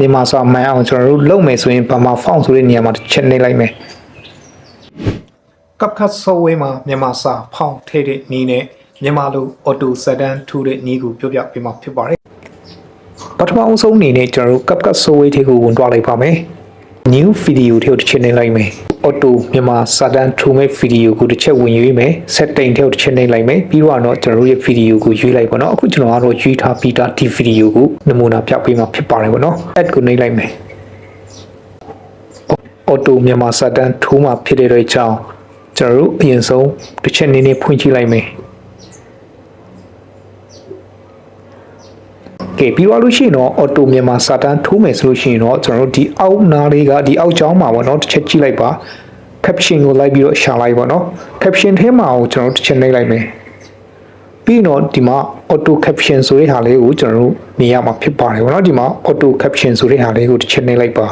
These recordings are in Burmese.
မြန်မာစာမှန်အောင်ကျွန်တော်တို့လုပ်မယ်ဆိုရင်ဘာမှဖောင်းဆိုတဲ့နေရာမှာတစ်ချက်နှိပ်လိုက်မယ်ကပ်ခတ်ဆိုဝေးမှာမြန်မာစာဖောင်းထည့်တဲ့နည်းနဲ့မြန်မာလိုအော်တိုစက်တန်ထူတဲ့နည်းကိုပြောပြပေးမှာဖြစ်ပါတယ်ပထမအဆုံးအနေနဲ့ကျွန်တော်တို့ကပ်ကတ်ဆိုဝေးထဲကိုဝင်သွားလိုက်ပါမယ် new video ထဲကိုတစ်ချက်နှိပ်လိုက်မယ် auto မြန်မာစာတန်ထူမဲ့ video ကိုတစ်ချက်ဝင်ရွေးမယ် setting ထဲကိုတစ်ချက်နှိပ်လိုက်မယ်ပြီးတော့တော့ကျွန်တော်တို့ရဲ့ video ကိုရွေးလိုက်ပါတော့အခုကျွန်တော်ကတော့ရွေးထားပြီးသားဒီ video ကိုနမူနာပြပေးမှာဖြစ်ပါတယ်ဗောနော် add ကိုနှိပ်လိုက်မယ် auto မြန်မာစာတန်ထူမှာဖြစ်တဲ့အတွက်ကြောင့်ကျွန်တော်တို့အရင်ဆုံးတစ်ချက်နည်းနည်းဖွင့်ကြည့်လိုက်မယ် ကဲပြီးသွားလို့ရှိရင်တော့ auto မြန်မာစာတန်းထိုးမယ်ဆိုလို့ရှိရင်တော့ကျွန်တော်တို့ဒီအောက်နားလေးကဒီအောက်ကြောင်းမှာပေါ့နော်တစ်ချက်ကြည့်လိုက်ပါ caption ကိုလိုက်ပြီးတော့ရှာလိုက်ပါနော် caption ထဲမှာကိုကျွန်တော်တို့တစ်ချက်နှိပ်လိုက်မယ်ပြီးတော့ဒီမှာ auto caption ဆိုတဲ့ဟာလေးကိုကျွန်တော်တို့မြင်ရမှာဖြစ်ပါတယ်ပေါ့နော်ဒီမှာ auto caption ဆိုတဲ့ဟာလေးကိုတစ်ချက်နှိပ်လိုက်ပါ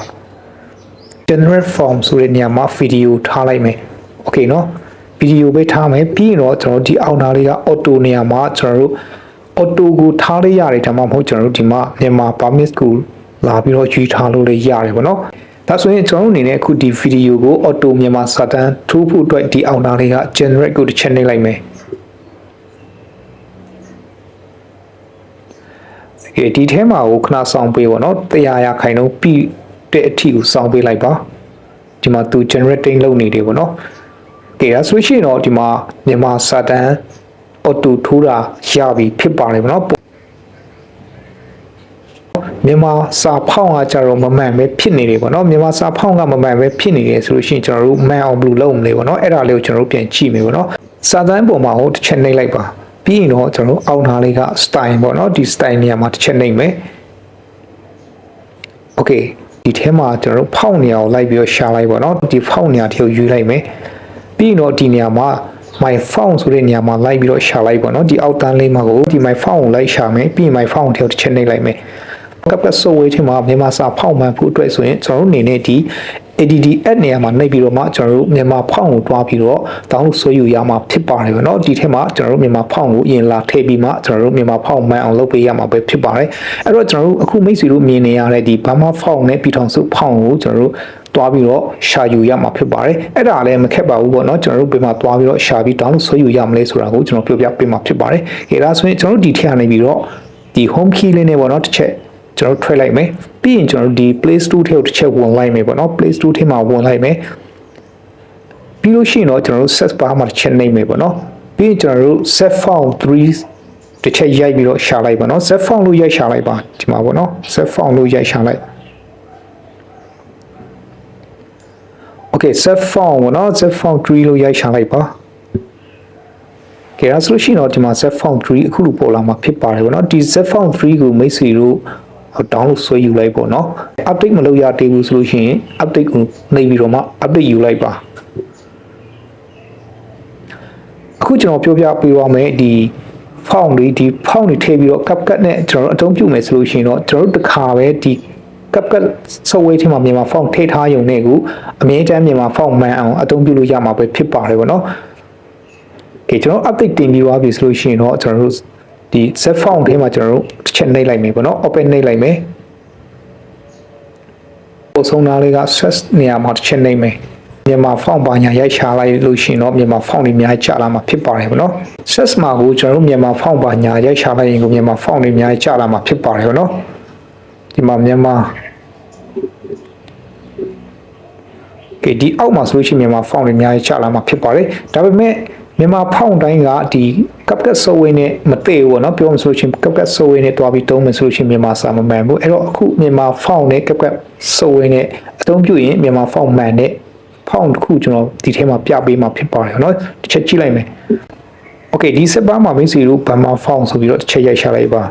generate form ဆိုတဲ့နေရာမှာ video ထားလိုက်မယ် okay เนาะ video ပဲထားမယ်ပြီးရင်တော့ကျွန်တော်တို့ဒီအောက်နားလေးက auto နေရာမှာကျွန်တော်တို့ auto ကိုထားလိုက်ရတယ်ဒါမှမဟုတ်ကျွန်တော်တို့ဒီမှာမြန်မာ permit ကိုလာပြီးတော့ယူထားလို့လည်းရတယ်ပေါ့နော်ဒါဆိုရင်ကျွန်တော်တို့အနေနဲ့အခုဒီ video ကို auto မြန်မာစာတန်းထိုးဖို့အတွက်ဒီအောက်နားလေးက generate ကိုတစ်ချက်နှိပ်လိုက်မယ်ကဲဒီထဲမှာကိုခဏဆောင်ပေးပေါ့နော်တရားရခိုင်တော့ပြီးတဲ့အထီကိုဆောင်ပေးလိုက်ပါဒီမှာသူ generating လုပ်နေတယ်ပေါ့နော်ကဲဒါဆိုရှင်တော့ဒီမှာမြန်မာစာတန်း auto ထိုးတာရပြီဖြစ်ပါတယ်ဗောနော်မြန်မာစာဖောင်းကကြတော့မမှန်ပဲဖြစ်နေတယ်ဗောနော်မြန်မာစာဖောင်းကမမှန်ပဲဖြစ်နေတယ်ဆိုလို့ရှိရင်ကျွန်တော်တို့မှန်အောင်ဘယ်လိုလုပ်မလဲဗောနော်အဲ့ဒါလေးကိုကျွန်တော်တို့ပြန်ကြည့်မယ်ဗောနော်စာတန်းပုံမှာဟိုတစ်ချက်နှိပ်လိုက်ပါပြီးရင်တော့ကျွန်တော်တို့အောက်နားလေးက style ဗောနော်ဒီ style နေရာမှာတစ်ချက်နှိပ်မယ် okay ဒီထဲမှာကျွန်တော်တို့ဖောင်းနေအောင်လိုက်ပြီးတော့ရှာလိုက်ဗောနော်ဒီဖောင်းနေရာတစ်ခုယူလိုက်မယ်ပြီးရင်တော့ဒီနေရာမှာ my phone ဆိုတဲ့နေရာမှာလိုက်ပြီးတော့ရှာလိုက်ပေါ့နော်ဒီအောက်တန်းလေးမှာကိုဒီ my phone ကိုလိုက်ရှာမယ်ပြီးရင် my phone ထဲကိုတစ်ချက်နှိပ်လိုက်မယ်ကပ်ကပ် software ထဲမှာမြန်မာစာဖောက်မှန်ဖို့အတွက်ဆိုရင်ကျွန်တော်တို့အနေနဲ့ဒီ ADD add နေရာမှာနှိပ်ပြီးတော့မှကျွန်တော်တို့မြန်မာဖောင်းကိုတွားပြီးတော့တောင်းလို့ဆွဲယူရမှာဖြစ်ပါတယ်ပေါ့နော်ဒီထဲမှာကျွန်တော်တို့မြန်မာဖောင်းကိုအရင်လာထည့်ပြီးမှကျွန်တော်တို့မြန်မာဖောင်းမှန်အောင်လုပ်ပေးရမှာပဲဖြစ်ပါတယ်အဲ့တော့ကျွန်တော်တို့အခုမိတ်ဆွေတို့မြင်နေရတဲ့ဒီဘာမဖောင်းနဲ့ပြည်ထောင်စုဖောင်းကိုကျွန်တော်တို့တွားပြီးတော့ရှာယူရမှာဖြစ်ပါတယ်အဲ့ဒါလည်းမခက်ပါဘူးပေါ့နော်ကျွန်တော်တို့ဘယ်မှာတွားပြီးတော့ရှာပြီးတောင်းလို့ဆွဲယူရမလဲဆိုတာကိုကျွန်တော်ပြောပြပေးမှာဖြစ်ပါတယ်ခေဒါဆိုရင်ကျွန်တော်တို့ဒီထည့်ရနေပြီးတော့ဒီ home key လေးနဲ့ပေါ့နော်တစ်ချက် ကျွန်တော်ထွက်လိုက်မယ်ပြီးရင်ကျွန်တော်တို့ဒီ Play Store ထဲကိုတစ်ချက်ဝင်လိုက်မယ်ပေါ့နော် Play Store ထဲမှာဝင်လိုက်မယ်ပြီးလို့ရှိရင်တော့ကျွန်တော်တို့ set bar မှာတစ်ချက်နှိပ်မယ်ပေါ့နော်ပြီးရင်ကျွန်တော်တို့ set font 3တစ်ချက်ရိုက်ပြီးတော့ရှာလိုက်ပါနော် set font လို့ရိုက်ရှာလိုက်ပါဒီမှာပေါ့နော် set font လို့ရိုက်ရှာလိုက် Okay set font ပေါ့နော် set font 3လို့ရိုက်ရှာလိုက်ပါကဲဒါဆိုလို့ရှိရင်တော့ဒီမှာ set font 3အခုလိုပေါ်လာမှာဖြစ်ပါတယ်ပေါ့နော်ဒီ set font 3ကိုမိတ်ဆွေတို့ download ဆွဲယူလိုက်ပေါ့နော် update မလုပ်ရသေးဘူးဆိုလို့ရှိရင် update ကိုနှိပ်ပြီးတော့မှ update ယူလိုက်ပါအခုကျွန်တော်ပြောပြပေးပါမယ်ဒီ font တွေဒီ font တွေထည့်ပြီးတော့ CapCut နဲ့ကျွန်တော်တို့အသုံးပြုမယ်ဆိုလို့ရှိရင်တော့ကျွန်တော်တို့တစ်ခါပဲဒီ CapCut software ထဲမှာမြန်မာ font ထည့်ထားရုံနဲ့ကိုအမြဲတမ်းမြန်မာ font မှန်အောင်အသုံးပြုလို့ရမှာပဲဖြစ်ပါတယ်ဗောနော်။ကဲကျွန်တော် update တင်ပြီးသွားပြီဆိုလို့ရှိရင်တော့ကျွန်တော်တို့ ဒီ set font ထဲမှာကျွန်တော်တို့တစ်ချက်နှိပ်လိုက်မယ်ဗောနော် open နှိပ်လိုက်မယ်။ပုံစံသားလေးက set နေရာမှာတစ်ချက်နှိပ်မယ်။မြန်မာဖောင်းပါညာရိုက်ချလိုက်လို့ရှိရင်တော့မြန်မာဖောင်းတွေအများကြီးကျလာမှာဖြစ်ပါတယ်ဗောနော် set မှာကိုကျွန်တော်တို့မြန်မာဖောင်းပါညာရိုက်ချလိုက်ရင်ကိုမြန်မာဖောင်းတွေအများကြီးကျလာမှာဖြစ်ပါတယ်ဗောနော်ဒီမှာမြန်မာကဲဒီအောက်မှာဆိုလို့ရှိရင်မြန်မာဖောင်းတွေအများကြီးကျလာမှာဖြစ်ပါတယ်ဒါပေမဲ့ မြန်မာဖောင်းတိုင်းကဒီ CapCut software နဲ့မတည့်ဘူးပေါ့နော်ပြောမှဆိုလို့ရှိရင် CapCut software နဲ့တွားပြီးတုံးမယ်ဆိုလို့ရှိရင်မြန်မာစာမမှန်ဘူးအဲ့တော့အခုမြန်မာဖောင်းနဲ့ CapCut software နဲ့အသုံးပြုရင်မြန်မာဖောင်းမှန်တဲ့ဖောင်းတစ်ခုကျွန်တော်ဒီထဲမှာပြပေးမှာဖြစ်ပါတယ်เนาะတစ်ချက်ကြည့်လိုက်မယ် Okay ဒီစက်ပါမှာမိတ်ဆွေတို့ဘာမှဖောင်းဆိုပြီးတော့တစ်ချက်ရိုက်ရှာလိုက်ပါ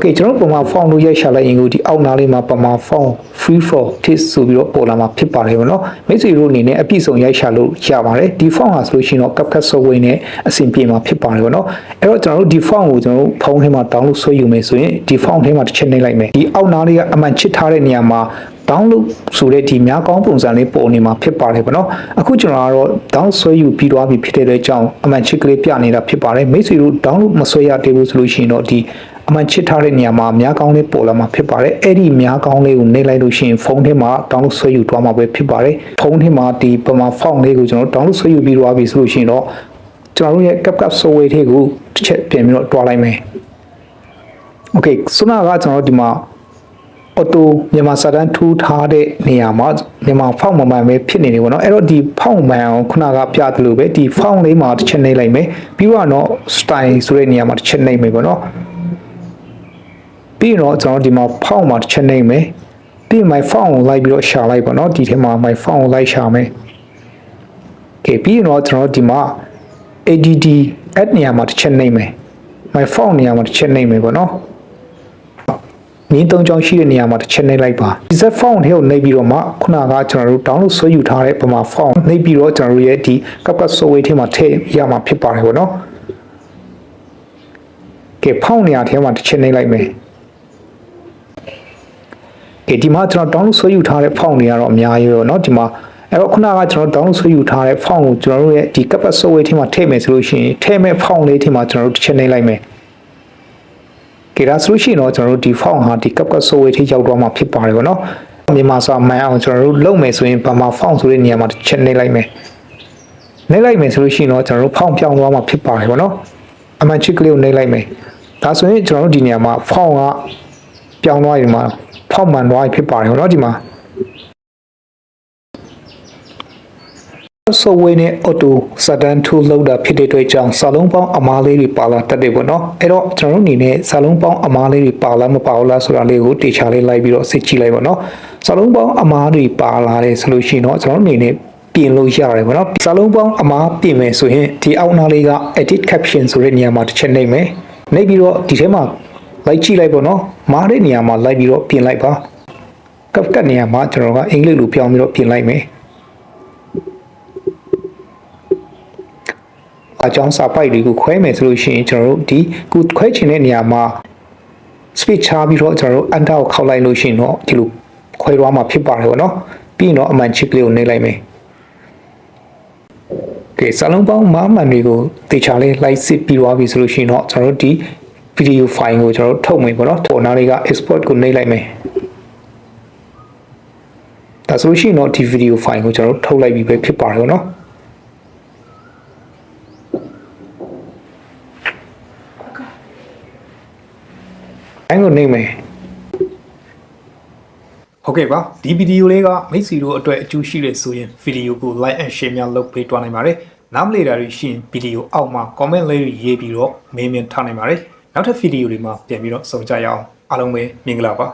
Okay ကျွန်တော်တို့ပုံမှန် font လို့ရိုက်ရှာလိုက်ရင်ကိုဒီအောက်နားလေးမှာပုံမှန် font free for kids ဆိုပြီးတော့ပေါ်လာမှာဖြစ်ပါတယ်ပေါ့နော်မိတ်ဆွေတို့အနေနဲ့အပြည့်စုံရိုက်ရှာလို့ရပါတယ်ဒီ font ဟာဆိုလို့ရှိရင်တော့ CapCut software နဲ့အဆင်ပြေမှာဖြစ်ပါတယ်ပေါ့နော်အဲ့တော့ကျွန်တော်တို့ဒီ font ကိုကျွန်တော်တို့ဖုန်းထဲမှာ download ဆွဲယူမယ်ဆိုရင်ဒီ font ထဲမှာတစ်ချက်နှိပ်လိုက်မယ်ဒီအောက်နားလေးကအမှန်ချစ်ထားတဲ့နေရာမှာ download ဆိုတဲ့ဒီများကောင်းပုံစံလေးပေါ်နေမှာဖြစ်ပါတယ်ပေါ့နော်အခုကျွန်တော်ကတော့ down ဆွဲယူပြီးသွားပြီဖြစ်တဲ့အတွက်ကြောင့်အမှန်ချစ်ကလေးပြနေတာဖြစ်ပါတယ်မိတ်ဆွေတို့ download မဆွဲရသေးဘူးဆိုလို့ရှိရင်တော့ဒီ အမှန်ချစ်ထားတဲ့နေရာမှာများကောင်းလေးပေါ်လာမှာဖြစ်ပါတယ်အဲ့ဒီများကောင်းလေးကိုနှိပ်လိုက်လို့ရှိရင်ဖုန်းထဲမှာ download ဆွဲယူသွားမှာပဲဖြစ်ပါတယ်ဖုန်းထဲမှာဒီပမာ font လေးကိုကျွန်တော် download ဆွဲယူပြီးသွားပြီဆိုလို့ရှိရင်တော့ကျွန်တော်တို့ရဲ့ CapCut software ထဲကိုတစ်ချက်ပြင်ပြီးတော့တွားလိုက်မယ် Okay ခုနကကျွန်တော်တို့ဒီမှာအော်တိုမြန်မာစာတန်းထူးထားတဲ့နေရာမှာမြန်မာဖောက်မမှန်ပဲဖြစ်နေတယ်ပေါ့နော်အဲ့တော့ဒီဖောက်မှန်အောင်ခုနကပြသလိုပဲဒီဖောက်လေးမှာတစ်ချက်နှိပ်လိုက်မယ်ပြီးတော့တော့ style ဆိုတဲ့နေရာမှာတစ်ချက်နှိပ်မယ်ပေါ့နော် ပြီးတော့ကျွန်တော်ဒီမှာဖောက်မှာတစ်ချက်နှိပ်မယ်ပြီးရင် my font ကိုလိုက်ပြီးတော့ရှာလိုက်ပေါ့နော်ဒီထဲမှာ my font ကိုလိုက်ရှာမယ်ကဲပြီးတော့ကျွန်တော်ဒီမှာ ADD add နေရာမှာတစ်ချက်နှိပ်မယ် my font နေရာမှာတစ်ချက်နှိပ်မယ်ပေါ့နော်မြင်းသုံးချောင်းရှိတဲ့နေရာမှာတစ်ချက်နှိပ်လိုက်ပါ Z font ထဲကိုနှိပ်ပြီးတော့မှခုနကကျွန်တော်တို့ download ဆွဲယူထားတဲ့ပမာ font နှိပ်ပြီးတော့ကျွန်တော်တို့ရဲ့ဒီ CapCut software ထဲမှာထည့်ရမှာဖြစ်ပါတယ်ပေါ့နော်ကဲ font နေရာထဲမှာတစ်ချက်နှိပ်လိုက်မယ် ကဲဒီမှာကျွန်တော် download ဆွဲယူထားတဲ့ font တွေကတော့အများကြီးပဲပေါ့နော်ဒီမှာအဲ့တော့ခုနကကျွန်တော် download ဆွဲယူထားတဲ့ font ကိုကျွန်တော်တို့ရဲ့ဒီ CapCut software ထဲမှာထည့်မယ်ဆိုလို့ရှိရင်ထည့်မဲ့ font လေးထဲမှာကျွန်တော်တို့တစ်ချက်နှိပ်လိုက်မယ်ကဲဒါဆိုလို့ရှိရင်တော့ကျွန်တော်တို့ဒီ font ဟာဒီ CapCut software ထိရောက်သွားမှာဖြစ်ပါတယ်ဗောနော်မြန်မာစာမှန်အောင်ကျွန်တော်တို့လုပ်မယ်ဆိုရင်ဘာမှ font ဆိုတဲ့နေရာမှာတစ်ချက်နှိပ်လိုက်မယ်နှိပ်လိုက်မယ်ဆိုလို့ရှိရင်တော့ကျွန်တော်တို့ font ပြောင်းသွားမှာဖြစ်ပါတယ်ဗောနော်အမှန်ချစ်ကလေးကိုနှိပ်လိုက်မယ်ဒါဆိုရင်ကျွန်တော်တို့ဒီနေရာမှာ font ကပြောင်းသွားရင်မှာ font မှန်သွားပြီဖြစ်ပါတယ်ဗောနော်ဒီမှာ software နဲ့ auto sudden tool လောက်တာဖြစ်တဲ့အတွက်ကြောင့်စာလုံးပေါင်းအမားလေးတွေပါလာတတ်တယ်ပေါ့နော်အဲ့တော့ကျွန်တော်တို့အနေနဲ့စာလုံးပေါင်းအမားလေးတွေပါလာမပါဘူးလားဆိုတာလေးကိုတေချာလေးလိုက်ပြီးတော့စစ်ကြည့်လိုက်ပေါ့နော်စာလုံးပေါင်းအမားတွေပါလာတယ်ဆိုလို့ရှိရင်တော့ကျွန်တော်တို့အနေနဲ့ပြင်လို့ရတယ်ပေါ့နော်စာလုံးပေါင်းအမားပြင်မယ်ဆိုရင်ဒီအောက်နားလေးက edit caption ဆိုတဲ့နေရာမှာတစ်ချက်နှိပ်မယ်နှိပ်ပြီးတော့ဒီထဲမှာ လိုက်ကြည့်လိုက်ပေါ့နော်မားတဲ့နေရာမှာလိုက်ပြီးတော့ပြင်လိုက်ပါကပ်ကတ်နေရာမှာကျွန်တော်ကအင်္ဂလိပ်လိုပြောင်းပြီးတော့ပြင်လိုက်မယ်အကြောင်းစာပိုက်တွေကိုခွဲမယ်ဆိုလို့ရှိရင်ကျွန်တော်တို့ဒီခုခွဲချင်တဲ့နေရာမှာ speed ချပြီးတော့ကျွန်တော်တို့ enter ကိုခောက်လိုက်လို့ရှိရင်တော့ဒီလိုခွဲသွားမှာဖြစ်ပါတယ်ဗောနော်ပြီးရင်တော့အမှန်ချစ်ကလေးကိုနှိပ်လိုက်မယ်ကဲစာလုံးပေါင်းမားမှန်တွေကိုတေချာလေးလိုက်စစ်ပြီးသွားပြီဆိုလို့ရှိရင်တော့ကျွန်တော်တို့ဒီ video file ကိုကျွန်တော်တို့ထုတ်မယ်ဗောနော်ထော်နာလေးက export ကိုနှိပ်လိုက်မယ်ဒါဆိုလို့ရှိရင်တော့ဒီ video file ကိုကျွန်တော်တို့ထုတ်လိုက်ပြီးပဲဖြစ်ပါတယ်ဗောနော်အဲ့ကိုနေမယ်ဟုတ်ကဲ့ပါဒီဗီဒီယိုလေးကမိတ်ဆွေတို့အတွက်အကျိုးရှိတယ်ဆိုရင်ဗီဒီယိုကို like and share များလုပ်ပေးသွားနိုင်ပါတယ်နားမလည်တာတွေရှိရင်ဗီဒီယိုအောက်မှာ comment လေးတွေရေးပြီးတော့မေးမြန်းထားနိုင်ပါတယ် နောက်ထပ်ဗီဒီယိုတွေမှာပြန်ပြီးတော့ဆုံကြရအောင်အားလုံးပဲမင်္ဂလာပါ